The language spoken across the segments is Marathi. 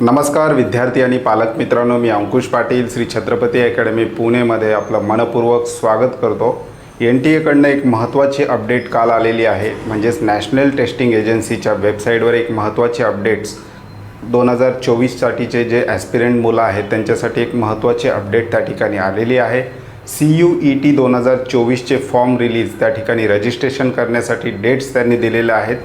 नमस्कार विद्यार्थी आणि पालक मित्रांनो मी अंकुश पाटील श्री छत्रपती अकॅडमी पुणेमध्ये आपलं मनपूर्वक स्वागत करतो. एन टी एकडनं एक महत्त्वाची अपडेट काल आलेली आहे. म्हणजेच नॅशनल टेस्टिंग एजन्सीच्या वेबसाईटवर एक महत्त्वाचे अपडेट्स. दोन हजार चोवीससाठीचे जे ॲस्पिरंट मुलं आहेत त्यांच्यासाठी एक महत्त्वाची अपडेट त्या ठिकाणी आलेली आहे. सी यू ई टी दोन हजार चोवीसचे फॉर्म रिलीज त्या ठिकाणी रजिस्ट्रेशन करण्यासाठी डेट्स त्यांनी दिलेल्या आहेत.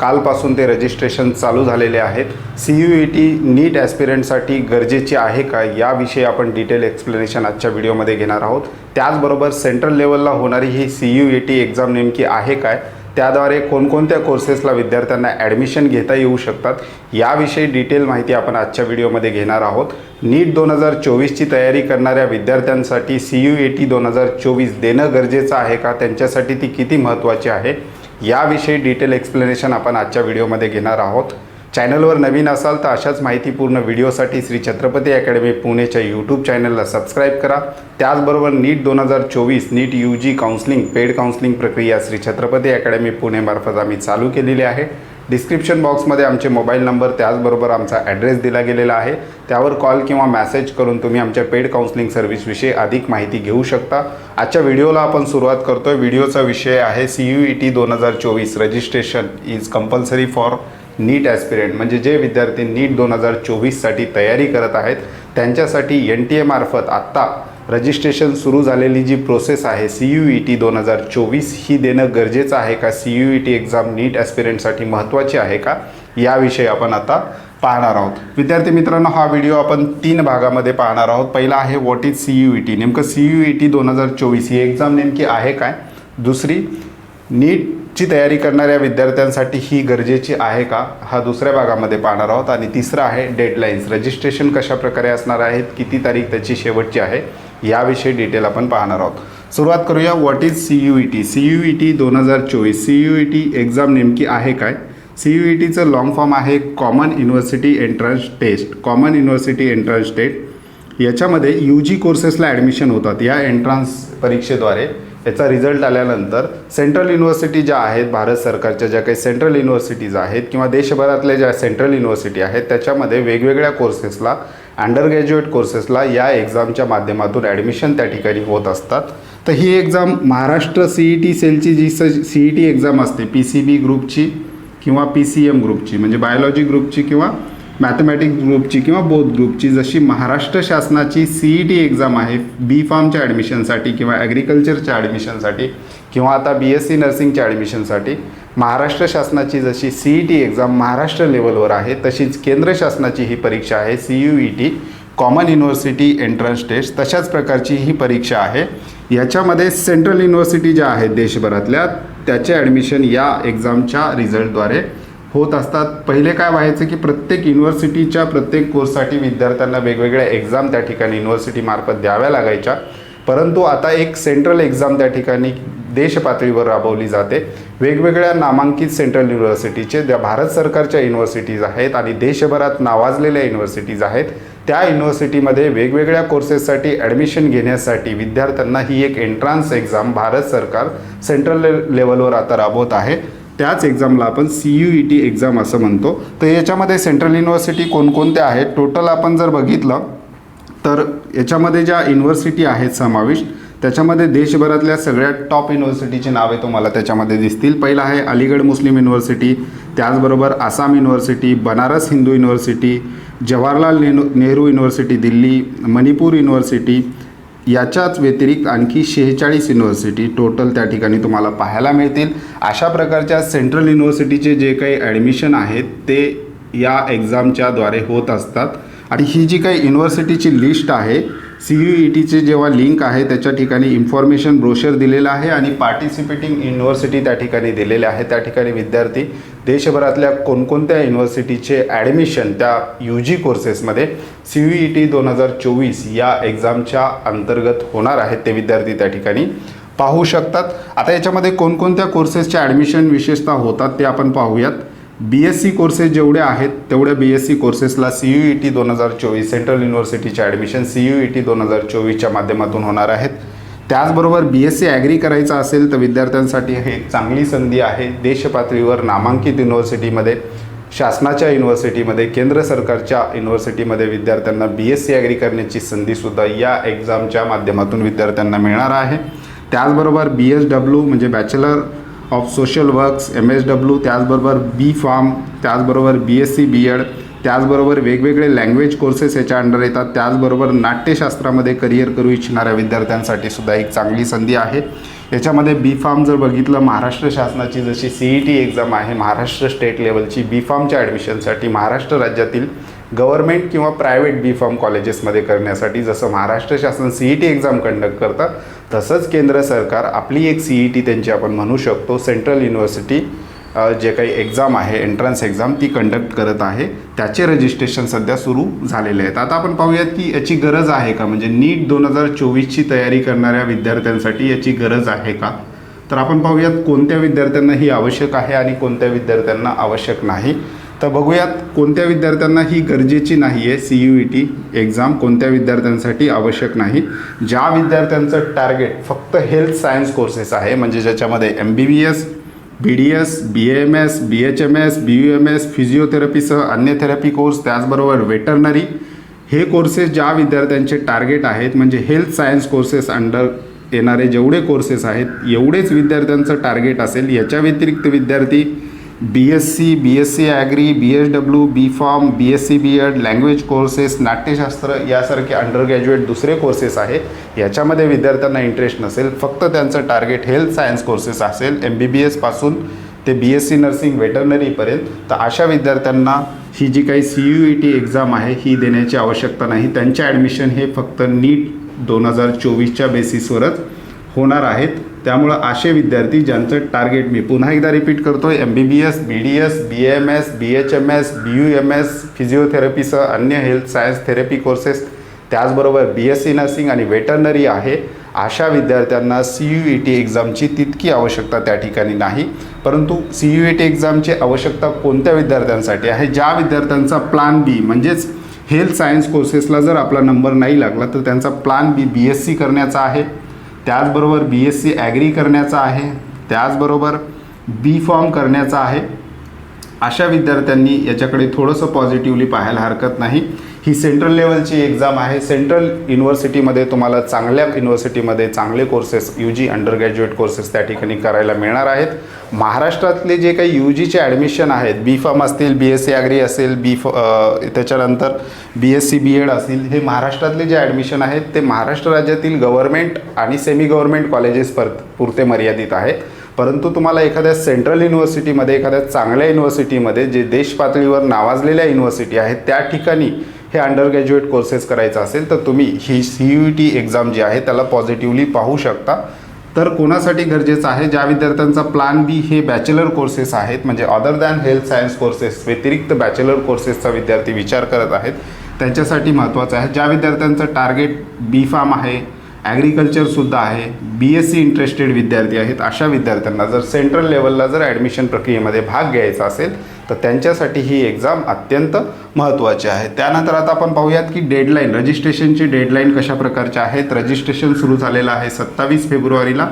कालपासून ते रजिस्ट्रेशन चालू झालेले आहेत. C U E T NEET ॲस्पिरंटसाठी गरजेची आहे का? याविषयी आपण डिटेल एक्सप्लेनेशन आजच्या व्हिडिओमध्ये घेणार आहोत. त्याचबरोबर सेंट्रल लेवलला होणारी ही C U E T exam नेमकी आहे काय? त्याद्वारे कोणकोणत्या कोर्सेसला विद्यार्थ्यांना ॲडमिशन घेता येऊ शकतात? याविषयी डिटेल माहिती आपण आजच्या व्हिडिओमध्ये घेणार आहोत. नीट दोन हजार चोवीसची तयारी करणाऱ्या विद्यार्थ्यांसाठी सी यू ए टी दोन हजार चोवीस देणं गरजेचं आहे का? त्यांच्यासाठी ती किती महत्त्वाची आहे? याविषयी डिटेल एक्सप्लेनेशन आपण आजच्या व्हिडिओमध्ये घेणार आहोत. चॅनलवर नवीन असाल तर अशाच माहितीपूर्ण व्हिडिओसाठी श्री छत्रपती अकॅडमी पुणेच्या यूट्यूब चॅनलला सबस्क्राईब करा. त्याचबरोबर नीट दोन हजार चोवीस NEET U G counselling paid counselling प्रक्रिया श्री छत्रपती अकॅडमी पुणेमार्फत आम्ही चालू केलेली आहे. डिस्क्रिप्शन बॉक्समध्ये आमचे मोबाईल नंबर त्याचबरोबर आमचा ॲड्रेस दिला गेलेला आहे. त्यावर कॉल किंवा मॅसेज करून तुम्ही आमच्या पेड काउन्सलिंग सर्व्हिसविषयी अधिक माहिती घेऊ शकता. आजच्या व्हिडिओला आपण सुरुवात करतोय. व्हिडिओचा विषय आहे सी यू ई टी दोन हजार चोवीस. Registration is compulsory for NEET aspirant म्हणजे जे विद्यार्थी नीट दोन हजार चोवीससाठी तयारी करत आहेत त्यांच्यासाठी एन टी एमार्फत आत्ता रजिस्ट्रेशन सुरू झालेली जी प्रोसेस आहे सी यू ई टी दोन हजार चोवीस ही देणं गरजेचं आहे का? C U E T exam NEET ॲस्पिरंटसाठी महत्त्वाची आहे का? याविषयी आपण आता पाहणार आहोत. विद्यार्थी मित्रांनो हा व्हिडिओ आपण तीन भागामध्ये पाहणार आहोत. पहिला आहे what is C U E T नेमकं सी यू ई टी दोन हजार चोवीस ही एक्झाम नेमकी आहे काय? दुसरी नीट ची तयारी करणाऱ्या विद्यार्थ्यांसाठी ही गरजेची आहे का? हा दुसऱ्या भागामध्ये पाहणार आहोत. आणि तिसरं आहे डेडलाईन्स रजिस्ट्रेशन कशा प्रकारे असणार आहेत? किती तारीख त्याची शेवटची आहे? याविषयी डिटेल आपण पाहणार आहोत. सुरुवात करूया. What is C U E T C U E T दोन हजार चोवीस. C U E T exam नेमकी आहे काय? सी यू ई टीचं लॉंग फॉर्म आहे common university entrance test common university entrance test याच्यामध्ये यू जी कोर्सेसला ॲडमिशन होतात. या एंट्रन्स परीक्षेद्वारे. याचा रिझल्ट आल्यानंतर सेंट्रल युनिव्हर्सिटी ज्या आहेत भारत सरकारच्या ज्या काही सेंट्रल युनिव्हर्सिटीज आहेत किंवा देशभरातल्या ज्या सेंट्रल युनिव्हर्सिटी आहेत त्याच्यामध्ये वेगवेगळ्या कोर्सेसला अंडर ग्रॅज्युएट कोर्सेसला या एक्झामच्या माध्यमातून ॲडमिशन त्या ठिकाणी होत असतात. तर ही exam Maharashtra C E T सेलची जी स सी ई टी एक्झाम असते पी सी बी ग्रुपची किंवा पी सी एम ग्रुपची म्हणजे बायोलॉजी ग्रुपची किंवा मॅथमॅटिक्स ग्रुपची किंवा बोध ग्रुपची जशी महाराष्ट्र शासनाची सी ई टी एक्झाम आहे बी फार्मच्या ॲडमिशनसाठी किंवा ॲग्रिकल्चरच्या ॲडमिशनसाठी किंवा आता बी एस सी नर्सिंगच्या ॲडमिशनसाठी महाराष्ट्र शासनाची जशी C E T exam Maharashtra लेवलवर आहे तशीच केंद्र शासनाची ही परीक्षा आहे C U E T common university entrance test तशाच प्रकारची ही परीक्षा आहे. याच्यामध्ये सेंट्रल युनिव्हर्सिटी ज्या आहेत देशभरातल्या त्याचे ॲडमिशन या एक्झामच्या रिझल्टद्वारे होत असतात. पहिले काय व्हायचं की प्रत्येक युनिव्हर्सिटीच्या प्रत्येक कोर्ससाठी विद्यार्थ्यांना वेगवेगळ्या एक्झाम त्या ठिकाणी युनिव्हर्सिटीमार्फत द्याव्या लागायच्या. परंतु आता एक सेंट्रल एक्झाम त्या ठिकाणी देशपातळीवर राबवली जाते. वेगवेगळ्या नामांकित सेंट्रल युनिव्हर्सिटीचे ज्या भारत सरकारच्या युनिव्हर्सिटीज आहेत आणि देशभरात नावाजलेल्या युनिव्हर्सिटीज आहेत त्या युनिव्हर्सिटीमध्ये वेगवेगळ्या कोर्सेससाठी ॲडमिशन घेण्यासाठी विद्यार्थ्यांना ही एक एंट्रान्स एक्झाम भारत सरकार सेंट्रल ले लेवलवर आता राबवत आहे. त्याच एक्झामला आपण C U E T exam असं म्हणतो. तर याच्यामध्ये सेंट्रल युनिव्हर्सिटी कोणकोणत्या आहेत? टोटल आपण जर बघितलं तर याच्यामध्ये ज्या युनिव्हर्सिटी आहेत समाविष्ट त्याच्यामध्ये देशभरातल्या सगळ्या टॉप युनिव्हर्सिटीची नावे तुम्हाला त्याच्यामध्ये दिसतील. पहिलं आहे अलीगड मुस्लिम युनिव्हर्सिटी त्याचबरोबर Assam university Banaras Hindu university Jawaharlal Nehru Nehru university Delhi Manipur university याच्याच व्यतिरिक्त आणखी शेहेचाळीस युनिव्हर्सिटी टोटल त्या ठिकाणी तुम्हाला पाहायला मिळतील. अशा प्रकारच्या सेंट्रल युनिव्हर्सिटीचे जे काही ॲडमिशन आहेत ते या एक्झामच्याद्वारे होत असतात. आणि ही जी काही युनिव्हर्सिटीची लिस्ट आहे सी यू ई टीचे जेव्हा लिंक आहे त्याच्या ठिकाणी इन्फॉर्मेशन ब्रोशर दिलेलं आहे आणि पार्टिसिपेटिंग युनिव्हर्सिटी त्या ठिकाणी दिलेल्या आहे. त्या ठिकाणी विद्यार्थी देशभरातल्या कोणकोणत्या युनिव्हर्सिटीचे ॲडमिशन त्या यू जी कोर्सेसमध्ये सी यू ई टी दोन हजार चोवीस या एक्झामच्या अंतर्गत होणार आहेत ते विद्यार्थी त्या ठिकाणी पाहू शकतात. आता याच्यामध्ये कोणकोणत्या कोर्सेसच्या ॲडमिशन विशेषतः होतात ते आपण पाहूयात. बी एस सी कोर्सेस जेवढे आहेत तेवढ्या बी एस सी कोर्सेसला सी यू ई टी दोन हजार चोवीस central युनिव्हर्सिटीच्या admission C U E T दोन हजार चोवीसच्या माध्यमातून होणार आहेत. त्याचबरोबर बी एस सी ॲग्री करायचं असेल तर विद्यार्थ्यांसाठी हे एक चांगली संधी आहे. देशपातळीवर नामांकित युनिव्हर्सिटीमध्ये शासनाच्या युनिव्हर्सिटीमध्ये केंद्र सरकारच्या युनिव्हर्सिटीमध्ये विद्यार्थ्यांना बी एस सी ॲग्री करण्याची संधीसुद्धा या एक्झामच्या माध्यमातून विद्यार्थ्यांना मिळणार आहे. त्याचबरोबर बी एस डब्ल्यू म्हणजे bachelor of social works M S W त्याचबरोबर बी फार्म त्याचबरोबर B S C B ed त्याचबरोबर वेगवेगळे लँग्वेज कोर्सेस याच्या अंडर येतात. त्याचबरोबर नाट्यशास्त्रामध्ये करिअर करू इच्छिणाऱ्या विद्यार्थ्यांसाठी सुद्धा एक चांगली संधी आहे. याच्यामध्ये बी फार्म जर बघितलं महाराष्ट्र शासनाची जशी सी ई टी एक्झाम आहे महाराष्ट्र स्टेट लेवलची बी फार्मच्या ॲडमिशनसाठी महाराष्ट्र राज्यातील गव्हर्मेंट किंवा प्रायव्हेट बी फार्म कॉलेजेसमध्ये करण्यासाठी जसं महाराष्ट्र शासन C E T exam conduct करतं तसंच केंद्र सरकार आपली एक सी ई टी त्यांची आपण म्हणू शकतो सेंट्रल युनिव्हर्सिटी जे काही एक्झाम आहे एंट्रन्स एक्झाम ती कंडक्ट करत आहे. त्याचे रजिस्ट्रेशन सध्या सुरू झालेले आहेत. आता आपण पाहूयात की याची गरज आहे का? म्हणजे नीट दोन हजार चोवीसची तयारी करणाऱ्या विद्यार्थ्यांसाठी याची गरज आहे का? तर आपण पाहूयात कोणत्या विद्यार्थ्यांना ही आवश्यक आहे आणि कोणत्या विद्यार्थ्यांना आवश्यक नाही. तर बघूयात कोणत्या विद्यार्थ्यांना ही गरजेची नाही आहे C U E T exam कोणत्या विद्यार्थ्यांसाठी आवश्यक नाही. ज्या विद्यार्थ्यांचं टार्गेट फक्त हेल्थ सायन्स कोर्सेस आहे म्हणजे ज्याच्यामध्ये M B B S B D S B M S B H M S B U M S फिजिओथेरपीसह अन्य थेरपी कोर्स त्याचबरोबर वेटरनरी हे कोर्सेस ज्या विद्यार्थ्यांचे टार्गेट आहेत म्हणजे हेल्थ सायन्स कोर्सेस अंडर येणारे जेवढे कोर्सेस आहेत एवढेच विद्यार्थ्यांचं टार्गेट असेल याच्या व्यतिरिक्त विद्यार्थी B S C B S C agri B S W B pharm B S C B ed language courses नाट्यशास्त्र यासारखे अंडर ग्रॅज्युएट दुसरे कोर्सेस आहे याच्यामध्ये विद्यार्थ्यांना इंटरेस्ट नसेल. फक्त त्यांचं टार्गेट हेल्थ सायन्स कोर्सेस असेल. एम बी बी एसपासून ते बी एस सी नर्सिंग वेटरनरीपर्यंत तर अशा विद्यार्थ्यांना ही जी काही C U E T exam आहे ही देण्याची आवश्यकता नाही. त्यांचे ॲडमिशन हे फक्त नीट दोन हजार चोवीसच्या बेसिसवरच होणार आहेत. त्यामुळं असे विद्यार्थी ज्यांचं टार्गेट मी पुन्हा एकदा रिपीट करतो M B B S B D S B M S B H M S B U M S फिजिओथेरपीसह अन्य हेल्थ सायन्स थेरपी कोर्सेस त्याचबरोबर बी एस सी नर्सिंग आणि वेटरनरी आहे. अशा विद्यार्थ्यांना सी यू ई टी एक्झामची तितकी आवश्यकता त्या ठिकाणी नाही. परंतु सी यू ई टी एक्झामची आवश्यकता कोणत्या विद्यार्थ्यांसाठी आहे? ज्या विद्यार्थ्यांचा प्लान बी म्हणजेच हेल्थ सायन्स कोर्सेसला जर आपला नंबर नाही लागला तर त्यांचा plan B B S C करण्याचा आहे. त्याचबरोबर बी एस सी ॲग्री करण्याचा आहे त्याचबरोबर बी फॉर्म करण्याचा आहे. अशा विद्यार्थ्यांनी याच्याकडे थोडंसं पॉझिटिव्हली पाहायला हरकत नाही. ही सेंट्रल लेवलची एक्झाम आहे. सेंट्रल युनिव्हर्सिटीमध्ये तुम्हाला चांगल्या युनिव्हर्सिटीमध्ये चांगले courses U G under graduate courses त्या ठिकाणी करायला मिळणार आहेत. महाराष्ट्रातले जे काही यू जीचे ॲडमिशन आहेत बी फार्म असतील बी एस सी ॲग्री असेल बी फ त्याच्यानंतर B S C B ed असतील हे महाराष्ट्रातले जे ॲडमिशन आहेत ते महाराष्ट्र राज्यातील गव्हर्मेंट आणि सेमी गव्हर्मेंट कॉलेजेस पर पुरते मर्यादित आहेत परंतु तुम्हाला एखाद्या सेंट्रल युनिव्हर्सिटीमध्ये एखाद्या चांगल्या युनिव्हर्सिटीमध्ये जे देश पातळीवर नावाजलेल्या युनिव्हर्सिटी आहेत त्या ठिकाणी हे अंडर ग्रॅज्युएट कोर्सेस करायचं असेल तर तुम्ही ही सी यू टी एक्झाम जी आहे त्याला पॉझिटिव्हली पाहू शकता. तर कोणासाठी गरजेचं आहे? ज्या विद्यार्थ्यांचा प्लान बी हे बॅचलर कोर्सेस आहेत म्हणजे other than health science courses व्यतिरिक्त बॅचलर कोर्सेसचा विद्यार्थी विचार करत आहेत त्यांच्यासाठी महत्त्वाचं आहे. ज्या विद्यार्थ्यांचं टार्गेट बी फार्म आहे ॲग्रिकल्चरसुद्धा आहे बी एस सी इंटरेस्टेड विद्यार्थी आहेत अशा विद्यार्थ्यांना जर सेंट्रल लेवलला जर ॲडमिशन प्रक्रियेमध्ये भाग घ्यायचा असेल तर त्यांच्यासाठी ही एक्झाम अत्यंत महत्त्वाची आहे. त्यानंतर आता आपण पाहूयात की डेडलाईन रजिस्ट्रेशनची डेडलाईन कशा प्रकारच्या आहेत? रजिस्ट्रेशन सुरू झालेलं आहे सत्तावीस फेब्रुवारीला.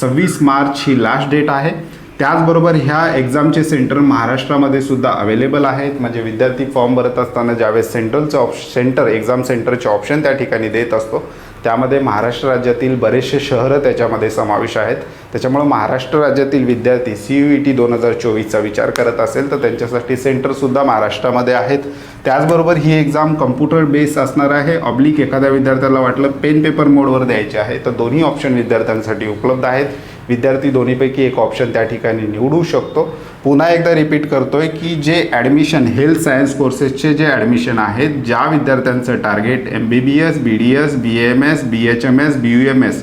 सव्वीस मार्च ही लास्ट डेट आहे. त्याचबरोबर ह्या एक्झामचे सेंटर महाराष्ट्रामध्ये सुद्धा अवेलेबल आहेत. म्हणजे विद्यार्थी फॉर्म भरत असताना ज्यावेळेस सेंट्रलचं ऑप्श सेंटर एक्झाम सेंटरचे ऑप्शन त्या ठिकाणी देत असतो. त्यामध्ये महाराष्ट्र राज्यातील बरेचसे शहरं त्याच्यामध्ये समावेश आहेत. त्याच्यामुळं महाराष्ट्र राज्यातील विद्यार्थी सी यू ई टी दोन हजार चोवीसचा विचार करत असेल तर त्यांच्यासाठी सेंटरसुद्धा महाराष्ट्रामध्ये आहेत. त्याचबरोबर ही एक्झाम कम्प्युटर बेस असणार आहे. ऑब्लिक एखाद्या विद्यार्थ्याला वाटलं पेन पेपर मोडवर द्यायचे आहे तर दोन्ही ऑप्शन विद्यार्थ्यांसाठी उपलब्ध आहेत. विद्यार्थी दोन्हीपैकी एक ऑप्शन त्या ठिकाणी निवडू शकतो. पुन्हा एकदा रिपीट करतोय की जे ॲडमिशन हेल्थ सायन्स कोर्सेसचे जे ॲडमिशन आहेत ज्या विद्यार्थ्यांचं target M B B S B D S B M S B H M S B U M S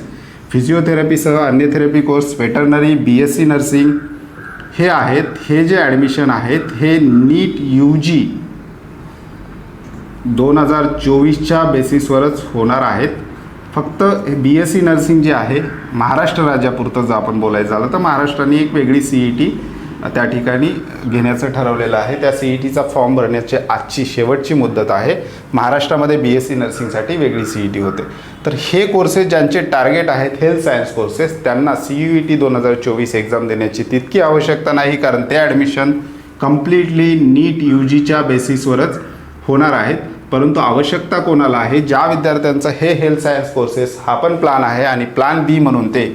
फिजिओथेरपीसह अन्य therapy course veterinary B S C nursing हे आहेत. हे जे ॲडमिशन आहेत हे नीट यू जी दोन हजार चोवीसच्या बेसिसवरच होणार आहेत. फक्त बी एस सी नर्सिंग जे आहे महाराष्ट्र राज्यापुरतं जर आपण बोलायचं झालं तर महाराष्ट्राने एक वेगळी सी ई टी त्या ठिकाणी घेण्याचं ठरवलेलं आहे. त्या सी ई टीचा फॉर्म भरण्याची आजची शेवटची मुदत आहे. महाराष्ट्रामध्ये बी एस सी नर्सिंगसाठी वेगळी सी ई टी होते. तर हे कोर्सेस ज्यांचे टार्गेट आहेत हेल्थ सायन्स कोर्सेस त्यांना सी यू ई टी दोन हजार चोवीस एक्झाम देण्याची तितकी आवश्यकता नाही कारण ते ॲडमिशन कम्प्लिटली नीट यू जीच्या बेसिसवरच होणार आहेत. परंतु आवश्यकता कोणाला आहे? ज्या विद्यार्थ्यांचं हे हेल्थ सायन्स कोर्सेस हा पण प्लान आहे आणि प्लान बी म्हणून ते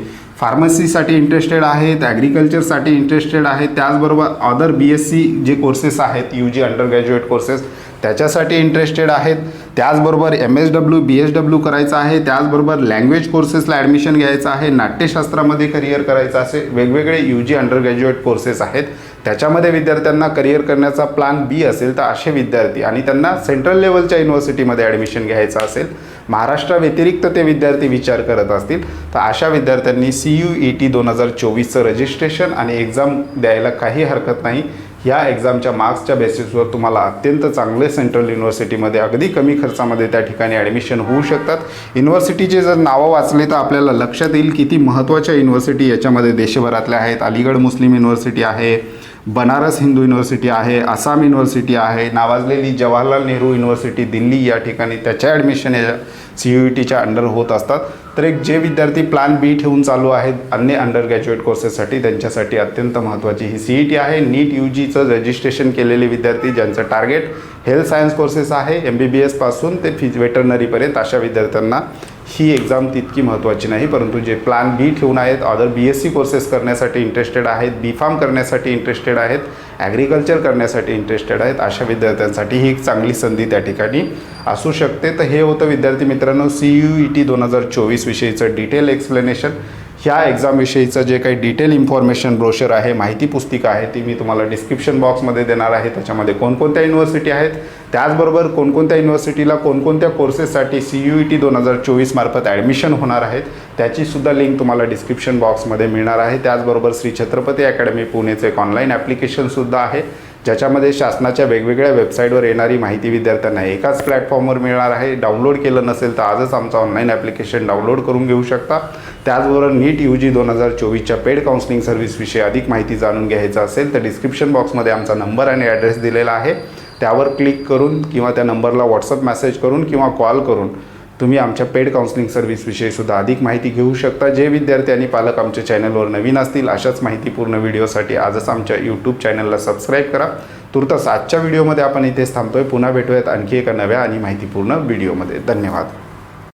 फार्मसीसाठी इंटरेस्टेड आहेत ॲग्रिकल्चरसाठी इंटरेस्टेड आहेत त्याचबरोबर अदर बी एस सी जे कोर्सेस आहेत U G under graduate courses त्याच्यासाठी इंटरेस्टेड आहेत. त्याचबरोबर M S W B S W करायचं आहे त्याचबरोबर लँग्वेज कोर्सेसला ॲडमिशन घ्यायचं आहे नाट्यशास्त्रामध्ये करिअर करायचं असे वेगवेगळे U G under graduate courses आहेत. त्याच्यामध्ये विद्यार्थ्यांना करिअर करण्याचा प्लान बी असेल तर असे विद्यार्थी आणि त्यांना सेंट्रल लेवलच्या युनिव्हर्सिटीमध्ये ॲडमिशन घ्यायचं असेल. महाराष्ट्राव्यतिरिक्त ते विद्यार्थी विचार करत असतील तर अशा विद्यार्थ्यांनी सी यू ई टी दोन हजार चोवीसचं रजिस्ट्रेशन आणि एक्झाम द्यायला काही हरकत नाही. ह्या एक्झामच्या मार्क्सच्या बेसिसवर तुम्हाला अत्यंत चांगले सेंट्रल युनिव्हर्सिटीमध्ये अगदी कमी खर्चामध्ये त्या ठिकाणी ॲडमिशन होऊ शकतात. युनिव्हर्सिटीचे जर नावं वाचले तर आपल्याला लक्षात येईल किती महत्त्वाच्या युनिव्हर्सिटी याच्यामध्ये देशभरातल्या आहेत. अलीगड मुस्लिम युनिव्हर्सिटी आहे. बनारस हिंदू युनिव्हर्सिटी आहे आसाम युनिव्हर्सिटी आहे नावाजलेली जवाहरलाल नेहरू युनिव्हर्सिटी दिल्ली या ठिकाणी त्याच्या ॲडमिशन या सी यू ई टीच्या अंडर होत असतात. तर एक जे विद्यार्थी प्लान बी ठेवून चालू आहेत अन्य अंडर ग्रॅज्युएट कोर्सेससाठी त्यांच्यासाठी अत्यंत महत्त्वाची ही सी ई टी आहे. नीट यू जीचं रजिस्ट्रेशन केलेले विद्यार्थी ज्यांचं टार्गेट हेल्थ सायन्स कोर्सेस आहे एम बी बी एसपासून ते फिज वेटरनरीपर्यंत अशा विद्यार्थ्यांना ही एक्झाम तितकी महत्त्वाची नाही परंतु जे प्लान बी ठेवून आहेत other B S C courses करण्यासाठी इंटरेस्टेड आहेत बी फार्म करण्यासाठी इंटरेस्टेड आहेत ॲग्रिकल्चर करण्यासाठी इंटरेस्टेड आहेत अशा विद्यार्थ्यांसाठी ही एक चांगली संधी त्या ठिकाणी असू शकते. तर हे होतं विद्यार्थी मित्रांनो सी यू ई टी दोन हजार चोवीस विषयीचं डिटेल एक्सप्लेनेशन ह्या एक्झामविषयीचं जे काही डिटेल इन्फॉर्मेशन ब्रोशर आहे माहिती पुस्तिका आहे ती मी तुम्हाला डिस्क्रिप्शन बॉक्समध्ये देणार आहे. त्याच्यामध्ये कोणकोणत्या युनिव्हर्सिटी आहेत? त्याचबरोबर कोणकोणत्या युनिव्हर्सिटीला कोणकोणत्या कोर्सेससाठी सी यू ई टी दोन हजार चोवीस मार्फत ॲडमिशन होणार आहेत? त्याचीसुद्धा लिंक तुम्हाला डिस्क्रिप्शन बॉक्समध्ये मिळणार आहे. त्याचबरोबर श्री छत्रपती अकॅडमी पुणेचं एक ऑनलाईन ॲप्लिकेशनसुद्धा आहे. ज्याच्यामध्ये शासनाच्या वेगवेगळ्या वेबसाईटवर येणारी माहिती विद्यार्थ्यांना एकाच प्लॅटफॉर्मवर मिळणार आहे डाउनलोड केलं नसेल तर आजच आमचं ऑनलाईन ॲप्लिकेशन डाउनलोड करून घेऊ शकता. त्याचबरोबर नीट यू जी दोन हजार चोवीसच्या पेड काउन्सिलिंग सर्व्हिसविषयी अधिक माहिती जाणून घ्यायचं असेल तर डिस्क्रिप्शन बॉक्समध्ये आमचा नंबर आणि ॲड्रेस दिलेला आहे. त्यावर क्लिक करून किंवा त्या नंबरला व्हॉट्सअप मेसेज करून किंवा कॉल करून तुम्ही आमच्या पेड काउन्सिलिंग सर्व्हिसविषयी सुद्धा अधिक माहिती घेऊ शकता. जे विद्यार्थी आणि पालक आमच्या चॅनलवर नवीन असतील अशाच माहितीपूर्ण व्हिडिओसाठी आजच आमच्या यूट्यूब चॅनलला सबस्क्राईब करा. तुर्तास आजच्या व्हिडिओमध्ये आपण इथेच थांबतोय. पुन्हा भेटूयात आणखी एका नव्या आणि माहितीपूर्ण व्हिडिओमध्ये धन्यवाद.